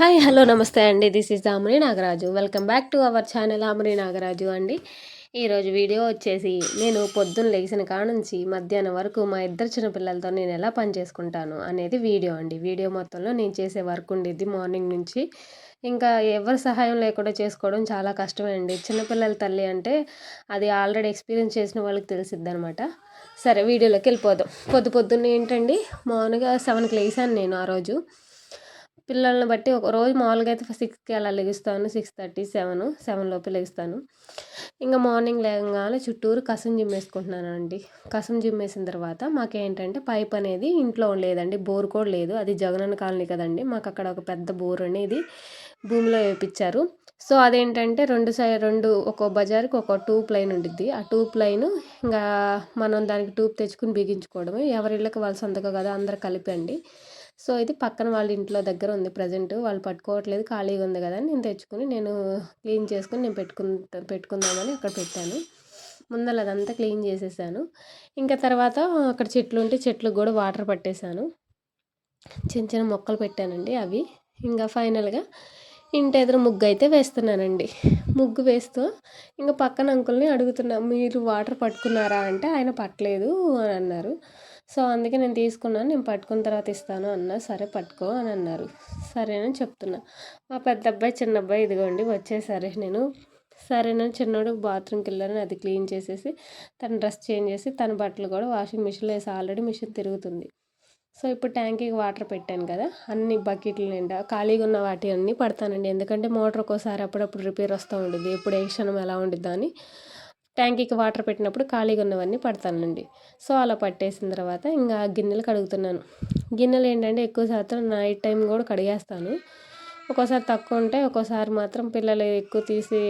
Hi hello నమస్తే అండి. This is దామని Nagaraju welcome back to our channel Amari Nagaraju అండి. ఈరోజు వీడియో వచ్చేసి నేను పొద్దున్న లేచిన కాడ నుంచి మధ్యాహ్నం వరకు మా ఇద్దరు చిన్నపిల్లలతో నేను ఎలా పని చేసుకుంటాను అనేది వీడియో అండి. వీడియో మొత్తంలో నేను చేసే వర్క్ ఉండేది మార్నింగ్ నుంచి. ఇంకా ఎవరి సహాయం లేకుండా చేసుకోవడం చాలా కష్టమే అండి. చిన్నపిల్లల తల్లి అంటే అది ఆల్రెడీ ఎక్స్పీరియన్స్ చేసిన వాళ్ళకి తెలిసిద్ది అనమాట సరే వీడియోలోకి వెళ్ళిపోదాం. పొద్దు పొద్దున్న ఏంటండి? మామూలుగా సెవెన్కి లేసాను నేను ఆ రోజు. పిల్లల్ని బట్టి ఒక రోజు మామూలుగా అయితే సిక్స్కి అలా లెగుస్తాను. సిక్స్ థర్టీ సెవెన్ సెవెన్ లోపల లెగుస్తాను. ఇంకా మార్నింగ్ లేగంగానే చుట్టూరు కసం జిమ్మేసుకుంటున్నాను అండి కసం జిమ్మేసిన తర్వాత మాకేంటంటే పైప్ అనేది ఇంట్లో లేదండి బోర్ కూడా లేదు. అది జగనన్న కాలనీ కదండి. మాకు అక్కడ ఒక పెద్ద బోర్ అనేది భూమిలో వేపించారు సో అదేంటంటే రెండు సై రెండు ఒక బజార్కి ఒక ట్యూబ్ లైన్ ఉండిద్ది. ఆ ట్యూబ్ లైన్ ఇంకా మనం దానికి ట్యూబ్ తెచ్చుకుని బిగించుకోవడమే. ఎవరి ఇళ్ళకి వాళ్ళ సొంతగా కదా అందరు కలిపండి సో ఇది పక్కన వాళ్ళ ఇంట్లో దగ్గర ఉంది ప్రజెంట్. వాళ్ళు పట్టుకోవట్లేదు ఖాళీగా ఉంది కదా నేను తెచ్చుకుని నేను క్లీన్ చేసుకుని నేను పెట్టుకుంటా పెట్టుకుందామని అక్కడ పెట్టాను. ముందర అదంతా క్లీన్ చేసేసాను. ఇంకా తర్వాత అక్కడ చెట్లు ఉంటే చెట్లకు కూడా వాటర్ పట్టేశాను చిన్న చిన్న మొక్కలు పెట్టానండి అవి. ఇంకా ఫైనల్గా ఇంటి ఎదురు ముగ్గు అయితే వేస్తున్నానండి. ముగ్గు వేస్తూ ఇంకా పక్కన అంకుల్ని అడుగుతున్నా మీరు వాటర్ పట్టుకున్నారా? అంటే ఆయన పట్టలేదు అని అన్నారు. సో అందుకే నేను తీసుకున్నాను నేను పట్టుకున్న తర్వాత ఇస్తాను అన్న సరే పట్టుకో అని అన్నారు. సరేనని చెప్తున్నా. మా పెద్ద అబ్బాయి చిన్న అబ్బాయి ఇదిగోండి వచ్చేసరే. నేను సరేనని చిన్నోడు బాత్రూమ్కి వెళ్ళారని అది క్లీన్ చేసేసి తన డ్రెస్ చేంజ్ చేసి తన బట్టలు కూడా వాషింగ్ మిషన్లో వేసి ఆల్రెడీ మిషన్ తిరుగుతుంది. సో ఇప్పుడు ట్యాంకీకి వాటర్ పెట్టాను కదా అన్ని బకెట్లు నిండా ఖాళీగా ఉన్న వాటి అన్నీ పడతానండి. ఎందుకంటే మోటార్ ఒక్కోసారి అప్పుడప్పుడు రిపేర్ వస్తూ ఉంటుంది ఎప్పుడు ఏ క్షణం ఎలా ఉండిద్దా అని. ట్యాంకీకి వాటర్ పెట్టినప్పుడు ఖాళీగా ఉన్నవన్నీ పడతానండి. సో అలా పట్టేసిన తర్వాత ఇంకా గిన్నెలు కడుగుతున్నాను. గిన్నెలు ఏంటంటే ఎక్కువ శాతం నైట్ టైం కూడా కడిగేస్తాను. ఒక్కోసారి తక్కువ ఉంటే ఒక్కోసారి మాత్రం పిల్లలు ఎక్కువ తీసి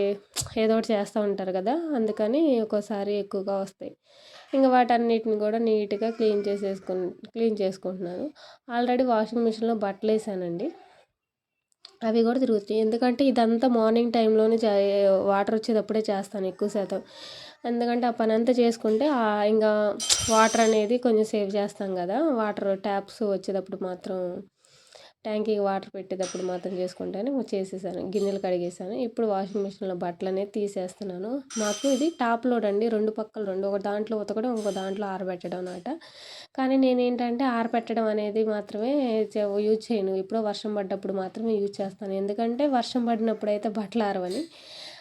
ఏదో ఒకటి చేస్తూ ఉంటారు కదా అందుకని ఒక్కోసారి ఎక్కువగా వస్తాయి. ఇంకా వాటన్నిటిని కూడా నీట్గా క్లీన్ చేసేసుకు క్లీన్ చేసుకుంటున్నాను. ఆల్రెడీ వాషింగ్ మిషన్లో బట్టలు వేసానండి అవి కూడా తిరుగుతాయి. ఎందుకంటే ఇదంతా మార్నింగ్ టైంలోనే వాటర్ వచ్చేటప్పుడే చేస్తాను ఎక్కువ శాతం. ఎందుకంటే ఆ పని అంతా చేసుకుంటే ఇంకా వాటర్ అనేది కొంచెం సేవ్ చేస్తాం కదా. వాటర్ ట్యాప్స్ వచ్చేటప్పుడు మాత్రం ట్యాంకీకి వాటర్ పెట్టేటప్పుడు మాత్రం చేసుకుంటాను చేసేసాను. గిన్నెలు కడిగేసాను. ఇప్పుడు వాషింగ్ మిషన్లో బట్టలు అనేది తీసేస్తున్నాను. మాకు ఇది టాప్ లోడ్ అండి. రెండు పక్కలు రెండు. ఒక దాంట్లో ఉతకడం ఇంకో దాంట్లో ఆరబెట్టడం అనమాట కానీ నేను ఏంటంటే ఆరబెట్టడం అనేది మాత్రమే యూజ్ చేయను. ఇప్పుడు వర్షం పడ్డప్పుడు మాత్రమే యూజ్ చేస్తాను. ఎందుకంటే వర్షం పడినప్పుడు అయితే బట్టలు ఆరవని.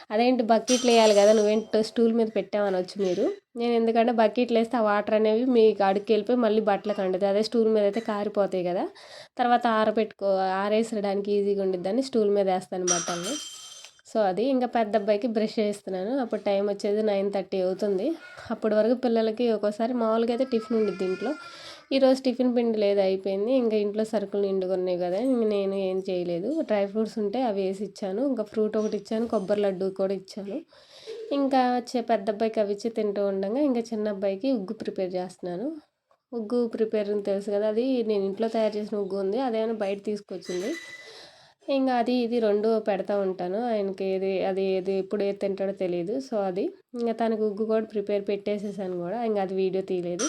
అదేంటి బకెట్లు వేయాలి కదా నువ్వేంటి స్టూల్ మీద పెట్టామనొచ్చు మీరు. నేను ఎందుకంటే బకెట్లు వేస్తే ఆ వాటర్ అనేవి మీకు అడుక్కి వెళ్ళిపోయి మళ్ళీ బట్టలకు అంటుంది అదే స్టూల్ మీద అయితే కారిపోతాయి కదా. తర్వాత ఆరబెట్టుకో ఆరేసడానికి ఈజీగా ఉండిద్దని స్టూల్ మీద వేస్తాను బట్టలు సో అది ఇంకా పెద్ద అబ్బాయికి బ్రష్ చేస్తున్నాను అప్పుడు టైం వచ్చేది నైన్ థర్టీ అవుతుంది. అప్పటి వరకు పిల్లలకి ఒక్కోసారి మామూలుగా అయితే టిఫిన్ ఉండిద్ది ఇంట్లో. ఈరోజు టిఫిన్ పిండి లేదు అయిపోయింది. ఇంకా ఇంట్లో సరుకులు నిండుకున్నాయి కదా నేను ఏం చేయలేదు. డ్రై ఫ్రూట్స్ ఉంటే అవి వేసి ఇచ్చాను. ఇంకా ఫ్రూట్ ఒకటి ఇచ్చాను కొబ్బరి లడ్డు కూడా ఇచ్చాను. ఇంకా పెద్ద అబ్బాయికి అవి ఇచ్చి తింటూ ఉండగా ఇంకా చిన్న అబ్బాయికి ఉగ్గు ప్రిపేర్ చేస్తున్నాను. ఉగ్గు ప్రిపేర్ తెలుసు కదా అది నేను ఇంట్లో తయారు చేసిన ఉగ్గు ఉంది అదేమైనా బయట తీసుకొచ్చింది. ఇంకా అది ఇది రెండు పెడతా ఉంటాను. ఆయనకి ఏది అది ఏది ఎప్పుడు ఏది తింటాడో తెలియదు సో అది ఇంకా తనకు ఉగ్గు కూడా ప్రిపేర్ పెట్టేసేసాను కూడా ఇంకా అది వీడియో తీయలేదు.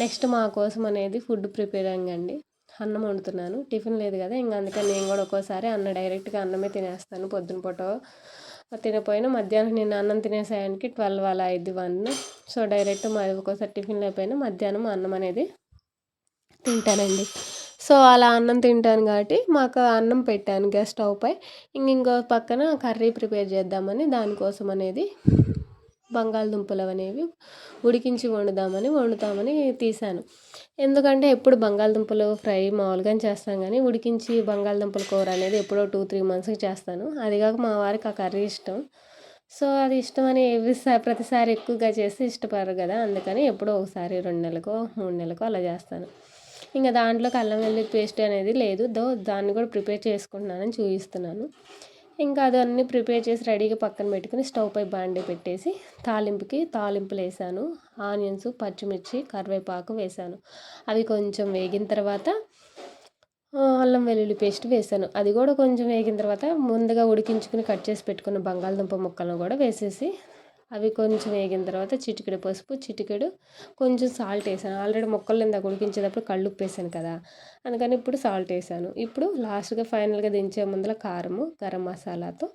నెక్స్ట్ మా కోసం అనేది ఫుడ్ ప్రిపేర్ అండి అన్నం వండుతున్నాను. టిఫిన్ లేదు కదా ఇంకా అందుకని నేను కూడా ఒక్కోసారి అన్న డైరెక్ట్గా అన్నమే తినేస్తాను పొద్దున పూట. తినపోయినా మధ్యాహ్నం నేను అన్నం తినేసాయానికి ట్వెల్వ్ అలా ఐదు వన్. సో డైరెక్ట్ మరి ఒక్కోసారి టిఫిన్ లేకపోయినా మధ్యాహ్నం అన్నం అనేది తింటానండి. సో అలా అన్నం తింటాను కాబట్టి మాకు అన్నం పెట్టాను గ్యాస్ స్టవ్ పై ఇంక ఇంకో పక్కన కర్రీ ప్రిపేర్ చేద్దామని దానికోసం అనేది బంగాళదుంపలు అనేవి ఉడికించి వండుదామని వండుతామని తీశాను ఎందుకంటే ఎప్పుడు బంగాళదుంపలు ఫ్రై మామూలుగా చేస్తాం కానీ ఉడికించి బంగాళదుంపల కూర అనేది ఎప్పుడో టూ త్రీ మంత్స్కి చేస్తాను. అది కాక మా వారికి ఆ కర్రీ ఇష్టం. సో అది ఇష్టం అని ప్రతిసారి ఎక్కువగా చేసి ఇష్టపడరు కదా. అందుకని ఎప్పుడో ఒకసారి రెండు నెలలకో మూడు నెలలకో అలా చేస్తాను. ఇంకా దాంట్లోకి అల్లం వెల్లుల్లి పేస్ట్ అనేది లేదు. దో దాన్ని కూడా ప్రిపేర్ చేసుకుంటున్నానని చూపిస్తున్నాను ఇంకా అదన్నీ ప్రిపేర్ చేసి రెడీగా పక్కన పెట్టుకుని స్టవ్ పై బాండే పెట్టేసి తాలింపుకి తాలింపులు వేసాను. ఆనియన్స్ పచ్చిమిర్చి కరివేపాకు వేసాను. అవి కొంచెం వేగిన తర్వాత అల్లం వెల్లుల్లి పేస్ట్ వేసాను. అది కూడా కొంచెం వేగిన తర్వాత ముందుగా ఉడికించుకుని కట్ చేసి పెట్టుకున్న బంగాళదుంప ముక్కలను కూడా వేసేసి అవి కొంచెం వేగిన తర్వాత చిటికెడు పసుపు చిటికెడు కొంచెం సాల్ట్ వేసాను. ఆల్రెడీ మొక్కలు ఇందాక ఉడికించేటప్పుడు కళ్ళు ఉప్పేసాను కదా. అందుకని ఇప్పుడు సాల్ట్ వేసాను. ఇప్పుడు లాస్ట్గా ఫైనల్గా దించే ముందర కారము గరం మసాలాతో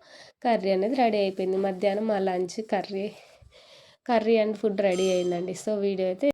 కర్రీ అనేది రెడీ అయిపోయింది. మధ్యాహ్నం మా lunch curry curry and food ready అయిందండి. సో వీడియో అయితే